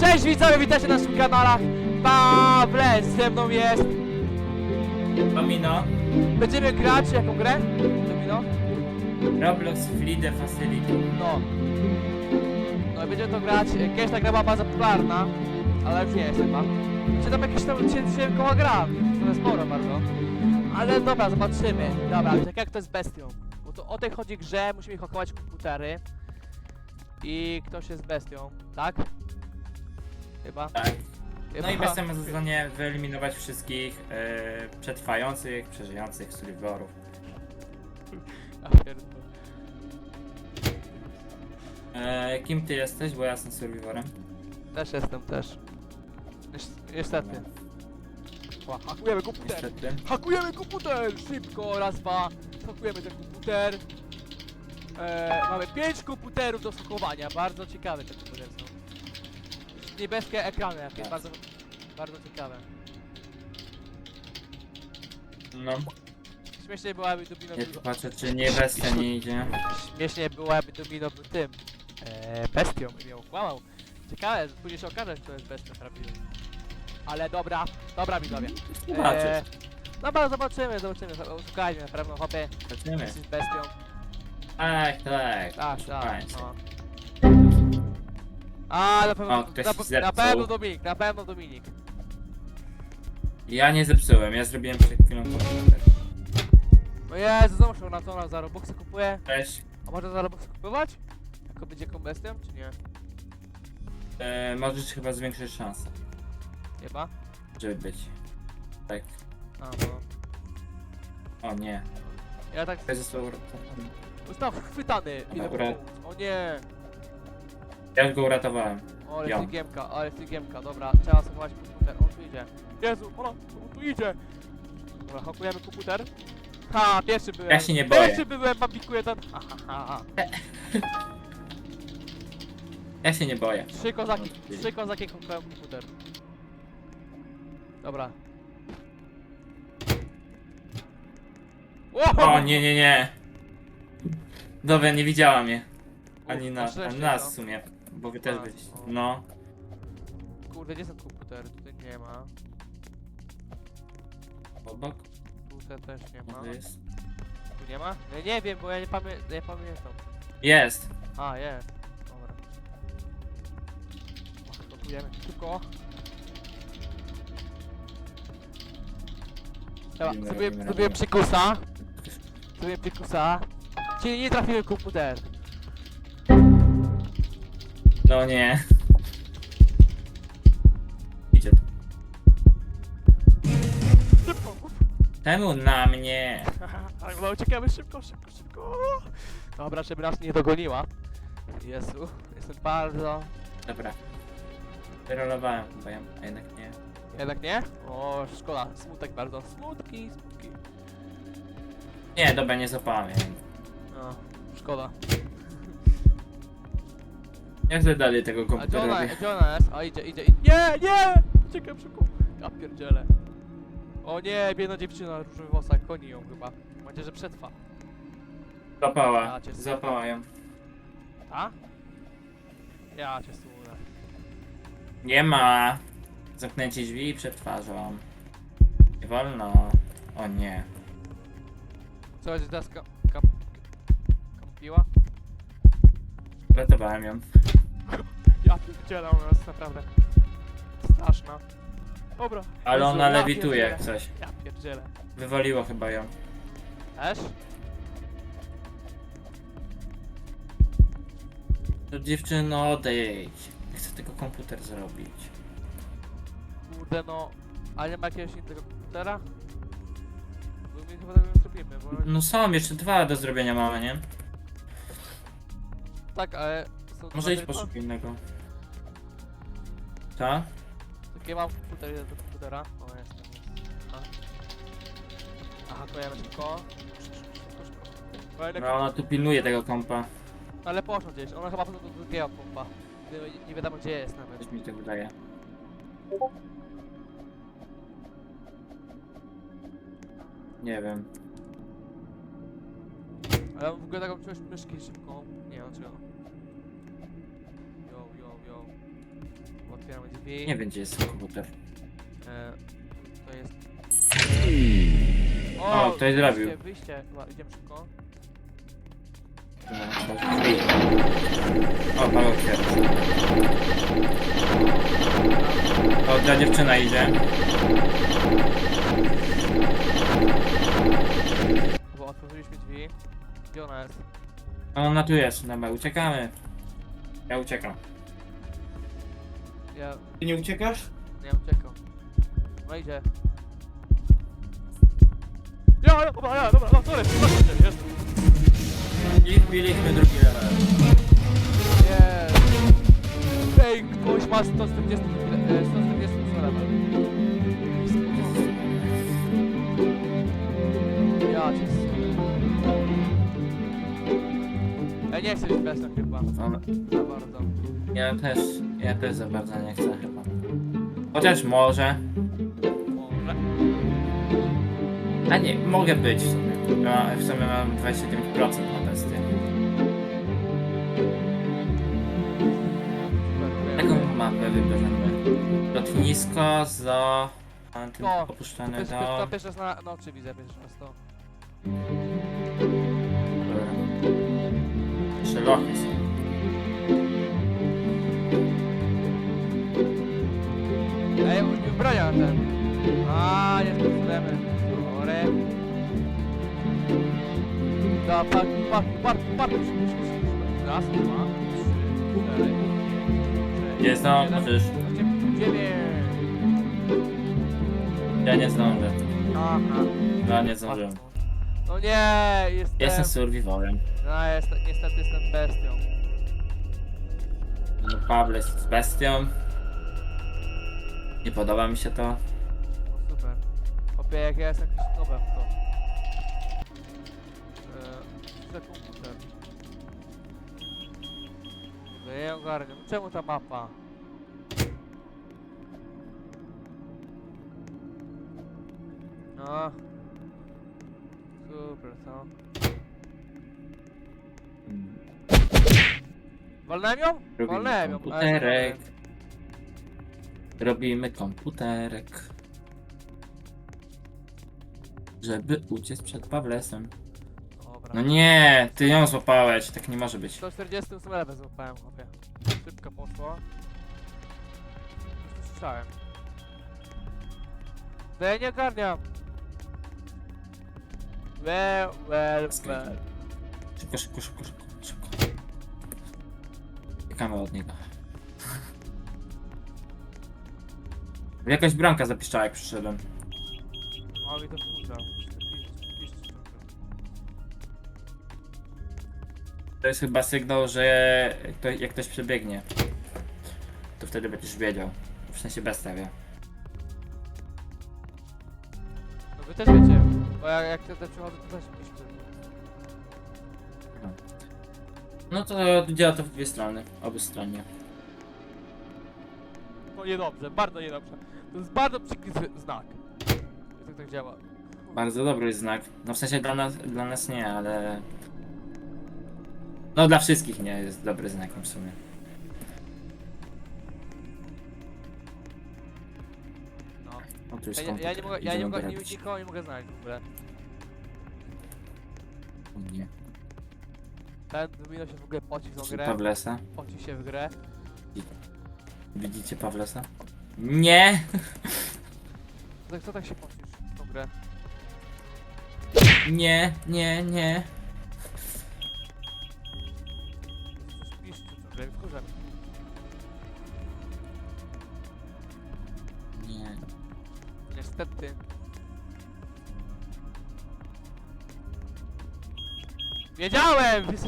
Cześć widzowie, witajcie na naszym kanale Pawle, ze mną jest Domino, Będziemy grać jaką grę? Domino? Roblox Fleet Facility. No. No i będziemy to grać, kiedyś ta gra była bardzo popularna Ale już nie jest chyba. Czy tam jakieś tam się koła gra? To jest sporo bardzo. Ale dobra, zobaczymy. Dobra, tak jak to jest bestią. Bo to o tej chodzi grze, musimy hakować komputery. I ktoś jest bestią, tak? Chyba Tak. No i Chyba. bez ma za zadanie wyeliminować wszystkich e, przetrwających, przeżyjących survivorów. Ja pierdolę. E, kim ty jesteś? Bo ja jestem survivorem. Też jestem, też. Nies- Niestety. Ła, Hakujemy komputer! Niestety. Hakujemy komputer! Szybko, raz, dwa. Hakujemy ten komputer. E, mamy pięć komputerów do hakowania. Bardzo ciekawe te komputery są. Niebieskie ekrany jakieś, Tak. bardzo, bardzo ciekawe. No, Śmiesznie byłaby Domino ja tu patrzę, czy nie bestia nie idzie. Śmiesznie byłaby Domino był tym. E, bestią i ją kłamał. Ciekawe, później się okaże, kto jest bestią prawdziwym. Ale dobra, dobra widzowie. Zobaczysz. Dobra, zobaczymy, zobaczymy. Szukajmy na pewno hopy. Zobaczymy. Jesteś bestią. Tak, tak. Tak, tak. No. A, na pewno, O, ktoś na, na zepsuł. pewno Dominik, na pewno Dominik. Ja nie zepsułem, ja zrobiłem przed chwilą komputer. No Jezu, znowu na to na za Robuxy kupuje. Cześć. A można za Robuxy kupować? Jako będzie bestią, czy nie? E, możesz chyba zwiększyć szanse, Chyba. żeby być. Tak. A, no. O nie. Ja tak... Został Został chwytany. Idę Dobra. O nie. Ja już go uratowałem. O, ale Ja. fligiemka, ale fligiemka, dobra, trzeba schować komputer, on tu idzie. Jezu, ona, on tu idzie! Dobra, hakujemy komputer. Ha, pierwszy byłem. Ja się nie boję. Pierwszy byłem, babikuję ten. Ha, ha, ha, ha. Ja się nie boję. Trzy kozaki, trzy kozaki hakują komputer. Dobra. Wow! O nie, nie, nie. Dobra, nie widziała mnie. Ani, Uf, na, ani nas no. w sumie. Bo wy też A, byliście. o. No. Kurde, gdzie są komputery? Tutaj nie ma. Obok. Tutaj też nie ma. Może jest. Tu nie ma? Ja nie wiem, bo ja nie, pamię nie pamiętam. Jest. A, jest. Dobra. Gotujemy. Szybko. Dobra, Robimy, zrobiłem, robimy, zrobiłem robimy. Zrobiłem psikusa. Czyli nie trafiłem komputer. No nie. Idzie. Szybko! Czemu na mnie? Ale no, uciekamy szybko, szybko, szybko. Dobra, żeby nas nie dogoniła. Jezu, jestem bardzo... Dobra. Wyrolowałem chyba ją, a jednak nie. Jednak nie? O, szkoda. Smutek bardzo. Smutki, smutki. Nie, dobra, nie złapałem jej. No, szkoda. Jak chcę dalej tego A komputera ona, robię? ona jest? O, idzie, idzie, idzie. Nie, nie! Uciekam szybko. Ja pierdzielę. O nie, biedna dziewczyna, różowy włosach, goni ją chyba. Mam nadzieję, że przetrwa. Złapała. Ja cię Złapała ją. A? Ja cię słuchę. Nie ma. Zamknięcie drzwi przed twarzą. Nie wolno. O nie. Co będzie teraz ka kap kampiła? Ratowałem ją. Ja pierdzielę, ona jest naprawdę straszna. Dobra. Ale Jezu, ona ja lewituje jak pierdzielę. coś. Ja pierdzielę. Wywaliło chyba ją. Też? No dziewczyno, odejdź. Nie chcę tego komputer zrobić. Kurde no. Ale nie ma jakiegoś innego komputera? Bo my chyba tego nie zrobimy, bo... No są, jeszcze dwa do zrobienia mamy, nie? Tak, ale... Są Może iść tylko? poszukuj innego. Co? Takie mam komputer, jeden do komputera. O, jest. tam jest. Aha, to ja szybko. Szybko, szybko. Kolejny No ona tu pilnuje tego kompa. komp- Ale poszło gdzieś, ona chyba poszła do drugiego kompa. Nie, nie wiadomo gdzie jest nawet. Coś mi to wydaje. Nie wiem. Ale w ogóle taką czułość myszki szybką. Nie wiem czego. Otwieramy drzwi. Nie wiem gdzie jest komputer. E, to jest... O, ktoś zrobił. Wyjście, wyjście. Chyba, idziemy szybko. O, pan otwiera. O, ta dziewczyna idzie. Bo otworzyliśmy drzwi. Gdzie ona jest? Ona tu jest, dobra, uciekamy. Ja uciekam. Ja Ty nie uciekasz? nie uciekam. No idzie. Ja, ja, dobra, ja, dobra, no, sorry, sorry, jest. I wbiliśmy drugi level. Nie. Ej, ktoś ma 140, e, 140 level. Ja cię Ja nie chcę być bestem chyba. Za bardzo. ja też, ja też za bardzo nie chcę chyba. Chociaż może. Może. A nie, mogę być w sumie. Ja w sumie mam 29% na testy. Jaką mapę wybierzemy? Lotnisko za... a, tym To, opuszczone To jest do... to pierwszy raz na nocy widzę, pierwszy raz to. Dobra. Jeszcze lochy są. Da, park, park, park, park. Raz, dwa, trzy, cztery, pięć, Gdzie zdążysz? osiem, dziewięć. Ja nie zdążę. Aha. No nie zdążyłem. No nie, jestem... Jestem survivalem. No, jest, niestety jestem bestią. No Pawle jest bestią. Nie podoba mi się to. No super. Opie, jak ja jestem jakiś nowem w to. Nie ogarniam. Czemu ta mapa? No. Super, co? Walnąłem ją? Robimy Walnąłem ją. komputerek. Robimy komputerek. Żeby uciec przed Pawlesem. Dobra. No nie, ty ją złapałeś, tak nie może być. 148 level złapałem, chłopie. Szybko poszło. Już słyszałem. No ja nie ogarniam. Well, well, well. Szybko, szybko, szybko, szybko, szybko. Czekamy od niego. Jakaś bramka zapiszczała jak przyszedłem. Mi to wkurza. To jest chyba sygnał, że kto, jak ktoś przebiegnie, to wtedy będziesz wiedział. W sensie bez wie. No wy też wiecie. Bo jak, jak te, te przychodzą, to też piszcie. No to działa to w dwie strony, obustronnie. No niedobrze, bardzo niedobrze. To jest bardzo przykry z- znak. Jak tak działa. Bardzo dobry znak. No w sensie dla nas, dla nas nie, ale... No dla wszystkich nie jest dobry znakiem w sumie. No. O, tu jest Ja, nie- ja nie komputer. mogę, ja nie Idziemy mogę, nie, nikogo nie mogę znaleźć w ogóle. O Nie. Ten Domino się w ogóle poci w tą grę. Pawlesa? Poci się w grę. Widzicie Pawlesa? Nie! Tak, co tak się pocisz w tą grę? Nie, nie, nie.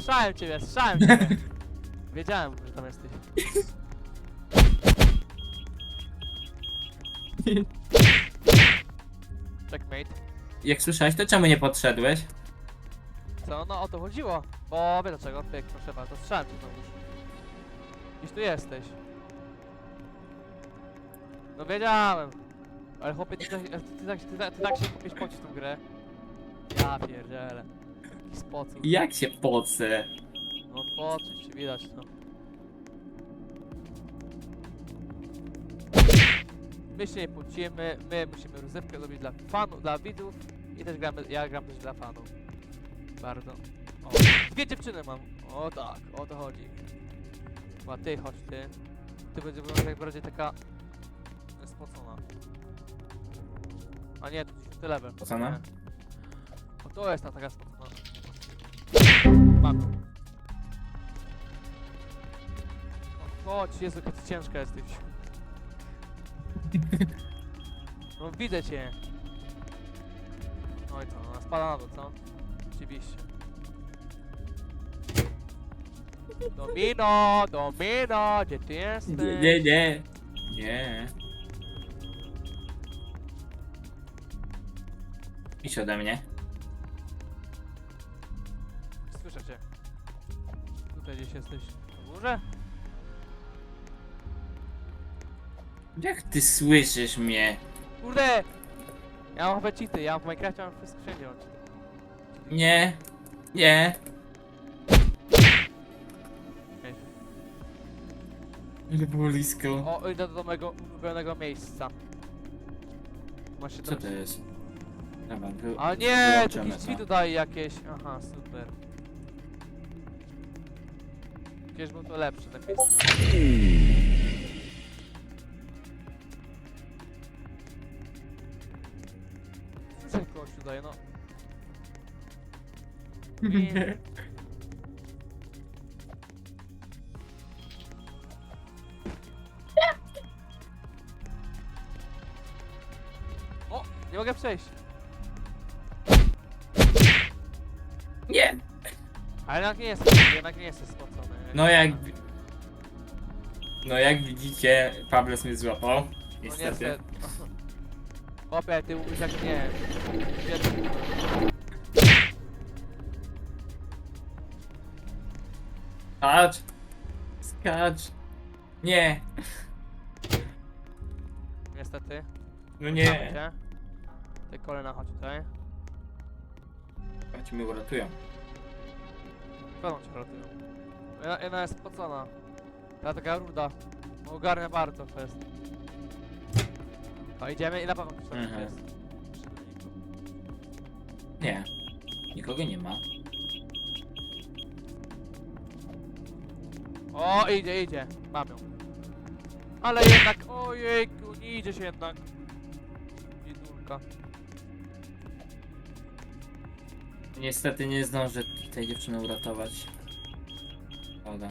Wysłyszałem ciebie, słyszałem ciebie. Wiedziałem, że tam jesteś. Checkmate. Jak słyszałeś, to czemu nie podszedłeś? Co? No o to chodziło. Bo wie dlaczego, pyk, proszę bardzo, słyszałem cię znowu. Gdzieś tu jesteś. No wiedziałem. Ale chłopie, ty, tak- ty, tak- ty, tak- ty tak się kupisz pocisz tą grę. Ja pierdzielę. Jaki spoców. Jak się poce? No poczuć się widać no. My się nie płacimy, my musimy rozrywkę zrobić dla fanów, dla widzów i też gramy, ja gram też dla fanów. Bardzo. O, dwie dziewczyny mam. O tak, o to chodzi. Chyba ty, chodź ty. Ty będzie wyglądać jak bardziej taka spocona. A nie, to ty level. Spocona? Nie. O to jest ta taka spocona. Mam. ją. O, chodź, Jezu, jaka ty ciężka jesteś. No widzę cię. No i co, ona spada na dół, co? Oczywiście. Domino, Domino, gdzie ty jesteś? Nie, nie, nie. Nie. Ode mnie. Gdzieś jesteś. Na górze? Jak ty słyszysz mnie? Kurde! Ja mam chyba cheaty, ja w Minecrafcie mam wszystko wszędzie mam cheaty. Nie. Nie. Ej. Ile było blisko. O, idę do mojego ulubionego miejsca. Masz się Co to jest? Dobra, wy... A nie, wyłączymy jakieś drzwi to. jakieś. Aha, super. Kiedyś był to lepszy ten pies. Słyszę kogoś tutaj, no. Nie. O, nie mogę przejść. Nie. Ale jednak nie jest, jednak nie jest. No jak... No jak widzicie, Pablos mnie złapał. No Niestety. niestety. Opie, ty jak nie. Skacz! Skacz! Nie! Niestety. No Mamy nie! cię. Te kolena chodź tutaj. Chodź mnie uratują. Pewną cię ratują. Jedna, jedna jest spocona. Ta taka ruda. Ogarnia bardzo to jest. O, idziemy i na pewno ktoś tam Mhm. jest. Nie. Nikogo nie ma. O, idzie, idzie. Mam ją. Ale jednak, ojejku, nie idzie się jednak. Bidulka. Niestety nie zdążę tej dziewczyny uratować. Szkoda.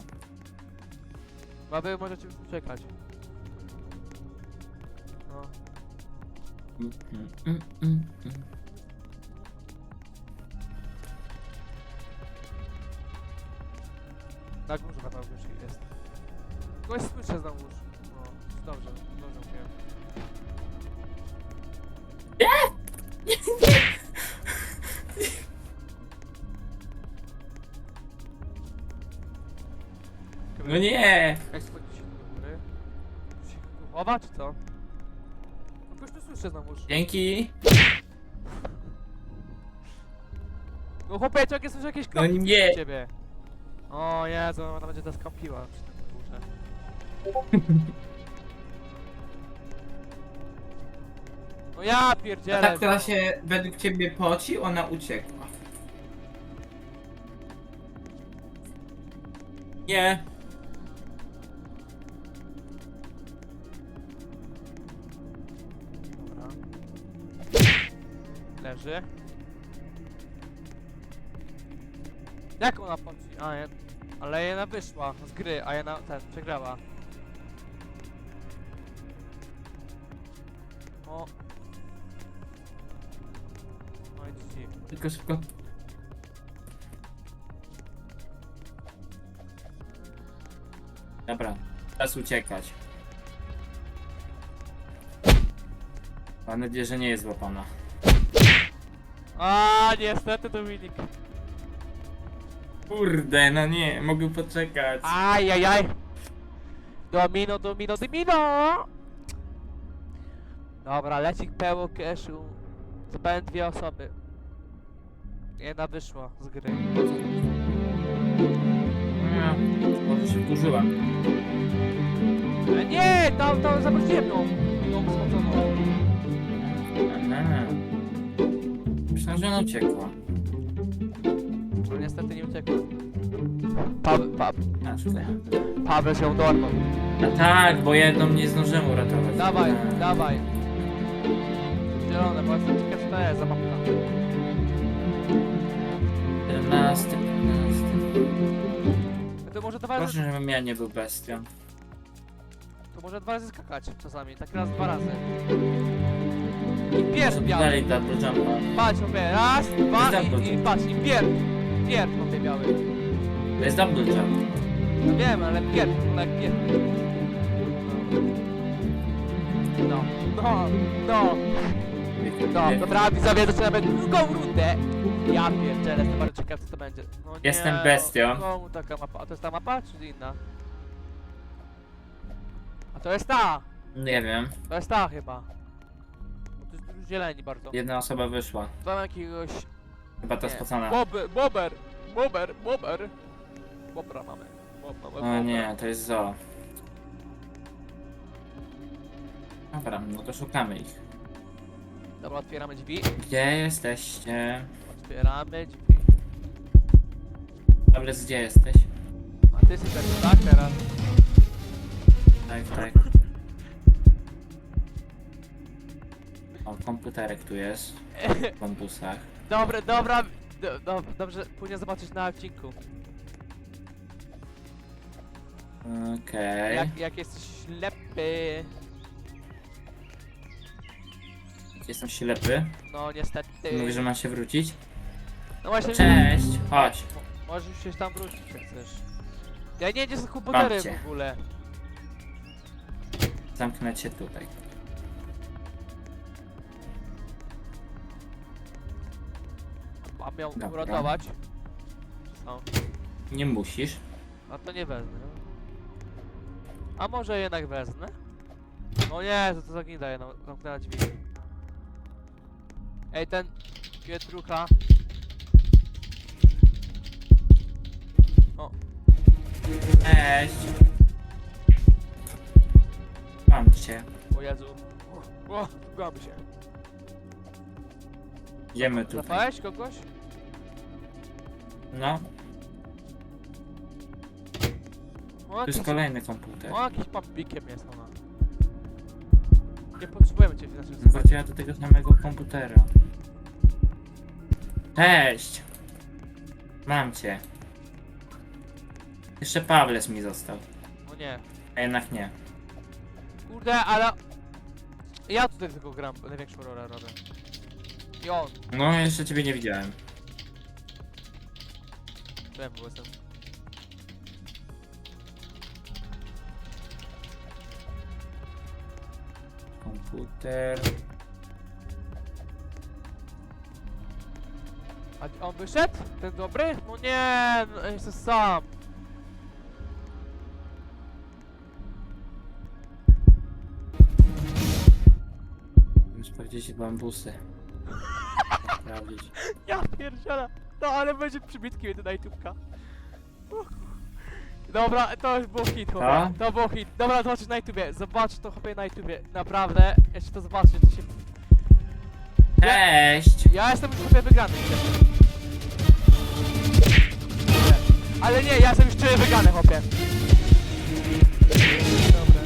Chyba wy możecie już uciekać. No. Mm, mm, mm, mm. Na górze na jest. Kogoś słyszę znowu. No, dobrze, No nie! Jak schodzić się do góry? Się tu chowa, czy co? No kogoś tu. Dzięki! No chłopie, jak słyszę jakieś No kroki nie! ciebie. O Jezu, ona będzie teraz przy tym górze. No ja pierdzielę. Ta, która no. się według ciebie poci, ona uciekła. Nie. Leży. Jak ona poci? A, je... ale jedna wyszła z gry, a jedna ten przegrała. O. No i GG. Tylko szybko. Dobra, czas uciekać. Mam nadzieję, że nie jest złapana. A niestety Dominik. Kurde, no nie, mogę poczekać. Ajajaj. Domino, domino, domino! Dobra, lecik pełno cashu. Zapałem dwie osoby. Jedna wyszła z gry. A, Może się wkurzyła. E, nie, tam, tam zawróciłem ją. Tą spoconą. Może ona uciekła. No niestety nie uciekł. Paweł, pa, A, szkoda. Paweł się dorwał. A tak, bo jedną nie zdążyłem uratować. Dawaj, A. dawaj. Zielone, bo jestem ciekaw co to jest za mapka. 11, 15. To może dwa razy, Proszę, żebym ja nie był bestią. to może dwa razy skakać czasami, tak raz, dwa razy. I pierwszy biały. Dalej double jumpa. Patrz, mówię, raz, dwa Double i, i jump. patrz, i pierw. Pierw mówię biały. To jest double jump. No wiem, ale pierw, tak pierw. No, no, no, no, dobra, widzowie, zaczynamy drugą rundę. Ja pierdzielę, jestem bardzo ciekaw co to będzie. No nie, Jestem bestią. Komu taka mapa? A to jest ta mapa, czy inna? A to jest ta! Nie wiem. To jest ta chyba. Zieleni bardzo. Jedna osoba wyszła. Mam jakiegoś... Chyba ta Nie. spocona. Bober, bober, bober, bober. Bobra mamy. Bob, mamy O bobra. nie, to jest zo. Dobra, no to szukamy ich. Dobra, otwieramy drzwi. Gdzie jesteście? Otwieramy drzwi. Tablet, gdzie jesteś? A ty jesteś tak teraz? Tak, tak. O, komputerek tu jest. W bambusach. Dobre, dobra, do, do, dobrze, później zobaczyć na odcinku. Okej. Jak, jak jesteś ślepy. Jestem ślepy. No niestety. Mówisz, że mam się wrócić? No właśnie. Cześć! Chodź. Mo- Możesz się tam wrócić jak chcesz. Ja nie wiem gdzie są komputery Babcie. w ogóle. Zamknę cię tutaj. Ją Dobra. uratować. No, Nie musisz. a to nie wezmę. no. A może jednak wezmę? No nie, to to zagnida jedno, zamknęła drzwi. Ej, ten Pietrucha. O, Cześć! Mam cię. o Jezu. O, o zgubiamy się. Idziemy tutaj. Złapałeś kogoś? No, O, tu jakiś, jest kolejny komputer. o, jakiś pampikiem jest ona. Nie potrzebujemy cię w naszym Wróciła do tego samego komputera. Cześć! Mam cię. Jeszcze Pawles mi został. O nie. A jednak nie. Kurde, ale... Ja tutaj tylko gram, największą rolę robię. I on. No, jeszcze ciebie nie widziałem. Bo jestem... Komputer. A on wyszedł? Ten dobry? No nie, no, jestem sam. Muszę powiedzieć bambusy. Sprawdzić. Ja pierdzielę. No ale będzie przybitki mnie na YouTubka. Uch. Dobra, to już był hit, chłopie. Co? To był hit. Dobra, zobaczysz na YouTubie. Zobacz to chłopie na YouTubie. Naprawdę, jeszcze to zobaczcie, to się... Cześć! Ja jestem już chłopie wygrany. Ale nie, ja jestem już czuję wygrany, chłopie. Dobra.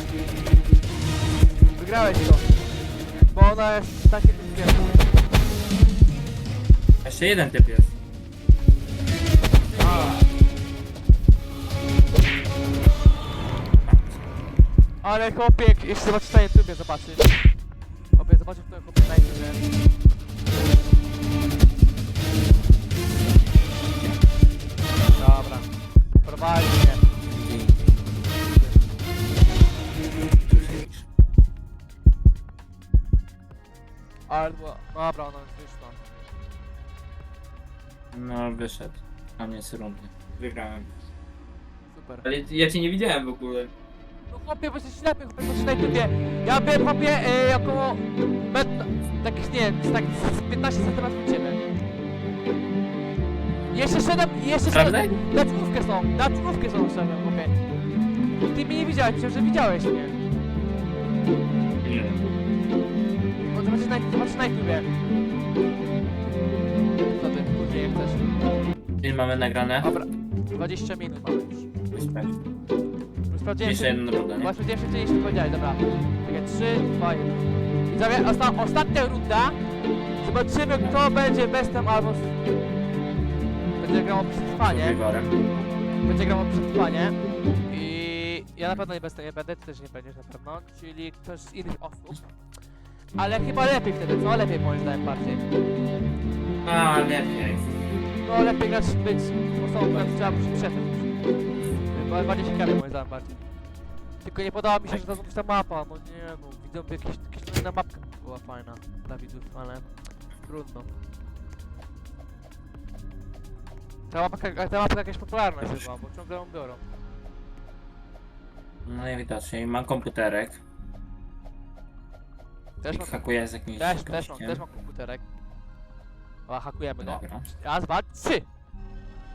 Wygrałeś to. Bo ona jest takie Jeszcze jeden typ jest. Ale chłopie, jeszcze zobaczysz na YouTubie, zobaczysz. Chłopie, zobaczysz to chłopie na YouTubie. Dobra. Prowadzi mnie. Była... Dobra, ona już wyszła. No, wyszedł. Koniec rundy. Wygrałem. Super. Ale ja cię nie widziałem w ogóle. No chłopie, bo jesteś ślepy, chłopie, na YouTubie. Ja byłem chłopie e, około... Metr... Tak, nie tak z 15 cm od ciebie. Jeszcze szedłem, jeszcze Prawda? szedłem... Na cimówkę są, na cimówkę są szedłem, chłopie. Ty mnie nie widziałeś, myślałem, że widziałeś mnie. Nie. Bo zobaczysz na, zobaczysz na YouTubie. Ile mamy nagrane? Dobra, 20 minut mamy już. Sprawdziłem, Jeszcze czy... jedno rundę, nie? Właśnie sprawdziłem, nie się powiedziałeś, dobra. Czekaj, 3, 2, 1. Widzowie, osta ostatnia runda. Zobaczymy, kto będzie bestem albo... Będzie grał o przetrwanie. Będzie grał o przetrwanie. I ja na pewno nie bestem nie będę, ty też nie będziesz na pewno. Czyli ktoś z innych osób. Ale chyba lepiej wtedy, co? Lepiej moim zdaniem bardziej. A, lepiej. No lepiej grać być osobą, która trzeba przetrwać. Bo bardziej ciekawie moim zdaniem bardziej. Tylko nie podoba mi się, że to ta mapa, no nie no, widzę by jakieś, jakaś inna mapka była fajna dla widzów, ale trudno. Ta mapka, ta mapka jakaś popularna chyba, bo ciągle ją biorą. No najwidoczniej. Mam komputerek. Też mam, hakuję z jakimś też, też mam, gościem. też mam komputerek. A hakujemy go. Dobra. Raz, dwa, trzy!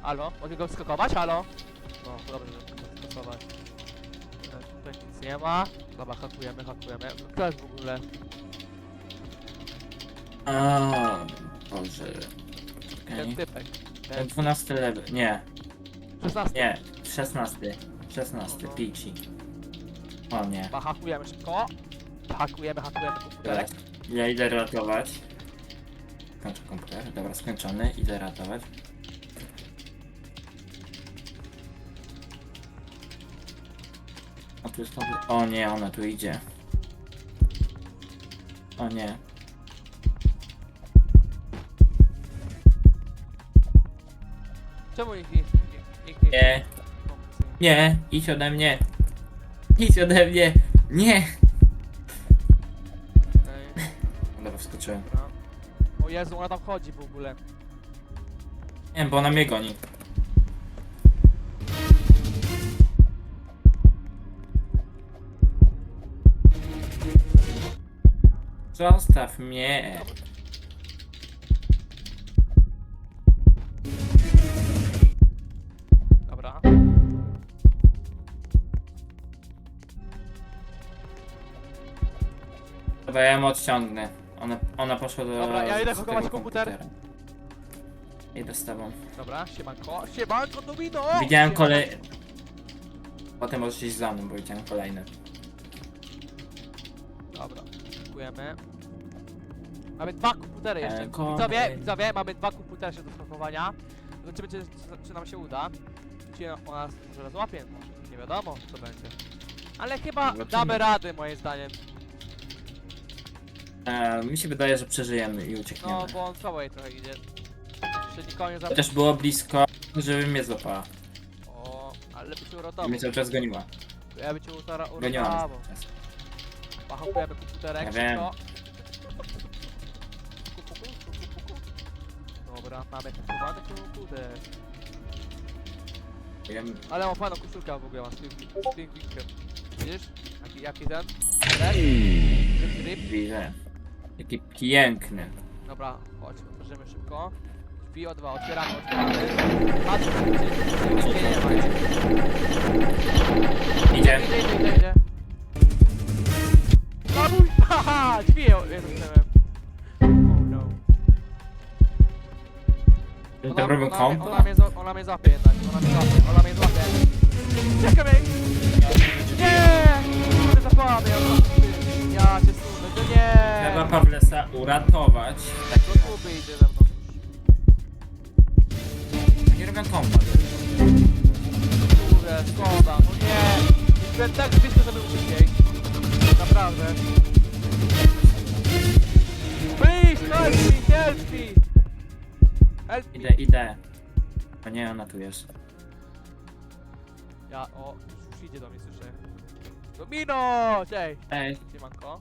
Halo? Mogę go wskakować? Halo? No, dobrze, że mogę wskakować. E, Tutaj nic nie ma. Dobra, hakujemy, hakujemy. Kto jest w ogóle? O, Boże. Ten typek. Ten Ten 12 level. Nie, 16. nie. 16. 16. Pici. O nie. Chyba hakujemy szybko. Hakujemy, hakujemy komputerek. Ja idę ratować. Kończę komputer. Dobra, skończony. Idę ratować. O, tu jest to... O nie, ona tu idzie. O nie. Czemu nikt nie... Nikt nie... Nie. Nie, idź ode mnie. Idź ode mnie. Nie. Jezu, ona tam chodzi w ogóle. Nie, bo ona mnie goni. Zostaw mnie. Dobra. Dobra, ja ją odciągnę. Ona, ona poszła do. Dobra, ja idę do hakować tego komputer. Idę z tobą. Dobra, siemanko. Siemanko, domino! Widziałem Siemanko. kolej. Potem możesz iść za mną, bo widziałem kolejne. Dobra, dziękujemy. Mamy dwa komputery jeszcze. E, ko- Widzowie, widzowie, mamy dwa komputery jeszcze do spakowania. Zobaczymy, czy, czy, czy nam się uda. Czy ona nas może złapie. Nie wiadomo, co będzie. Ale chyba Zobaczymy. damy radę, moim zdaniem. E, mi się wydaje, że przeżyjemy i uciekniemy. No, bo on jej trochę idzie. Jeszcze nikogo nie. Chociaż było blisko, żeby mnie złapała. O, ale by cię I uratował. mnie cały czas goniła. Ja by cię utara- Goniła uratował. mnie. cały czas. Pachałujemy komputerek, Ja wiem. szybko. Puku, puku, puku, puku. Dobra, mamy kupowany komputer. Wiem, Ale mam fajną koszulkę w ogóle, mam z tym, z tym winkiem. Widzisz? Jaki, jaki ten? Rep? Ryb, ryb. widzę. Jaki piękny. Dobra, chodź, otworzymy szybko. Drzwi o dwa, otwieramy, otwieramy. Patrz, czy nie, ma. Idzie. Idzie, idzie, idzie, idzie. Babuj! Haha! Drzwi o- ja zamknąłem. Oh no. Tam robią ona, mnie- kompa? ona, mnie, za- ona mnie złapie jednak, ona mnie złapie, ona mnie złapie. Czekaj mnie! Nie! Kurde, zapała mnie, ja, ja cię nie! Trzeba Pawlesa uratować. Tak, Do kluby idzie ze mną. oni robią kompa. Kurde, szkoda, no nie! Byłem tak blisko, żeby szybciej. Naprawdę. Please, help me, help me! Help me! Idę, idę. O nie, ona tu jest. Ja, o, już idzie do mnie, słyszę. Domino! Cześć! Ej, Siemanko.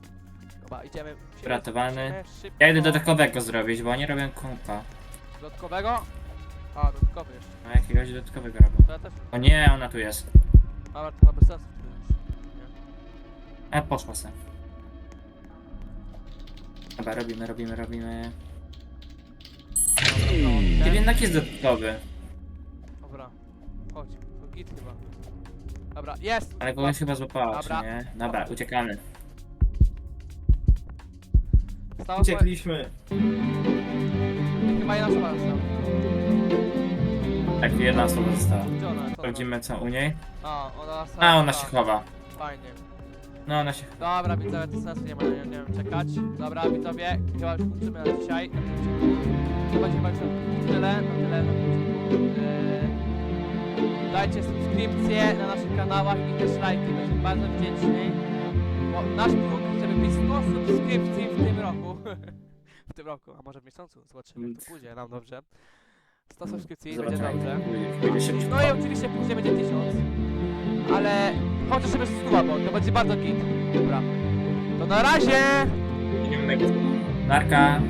Dobra, idziemy. Uratowany. szybko- ja idę dodatkowego zrobić, bo oni robią kompa. Dodatkowego? A, dodatkowy jeszcze. A jakiegoś dodatkowego robią. To ja też. O nie, ona tu jest. Ale to chyba bez sensu. Nie? E, poszła se. Dobra, robimy, robimy, robimy. Dobra, no, ten- jednak jest dodatkowy. Dobra. Chodź, to git chyba. Dobra, jest! Ale kogoś chyba złapała, czy Dobra. nie? Dobra, uciekamy. Stało Uciekliśmy. Chyba jedna osoba została. Tak, jedna osoba została. Gdzie ona? Co ona? Sprawdzimy co u niej. A, ona A, ona się chowa. Fajnie. No, ona się Dobra, widzowie, to sensu nie ma, nie, nie wiem, czekać. Dobra, widzowie, chyba już kończymy na dzisiaj. Chyba już na tyle, na tyle, na tyle. Eee, Dajcie subskrypcje na naszych kanałach i też lajki, będziemy bardzo wdzięczni. Bo nasz próg, żeby mieć 100 subskrypcji w tym roku. W tym roku, a może w miesiącu, zobaczymy jak to pójdzie nam dobrze. 100 subskrypcji, będzie dobrze. Pójdzie-. No i oczywiście później będzie 1000. Ale chociaż żeby stuwa, bo to będzie bardzo git. Dobra. To na razie! Narka.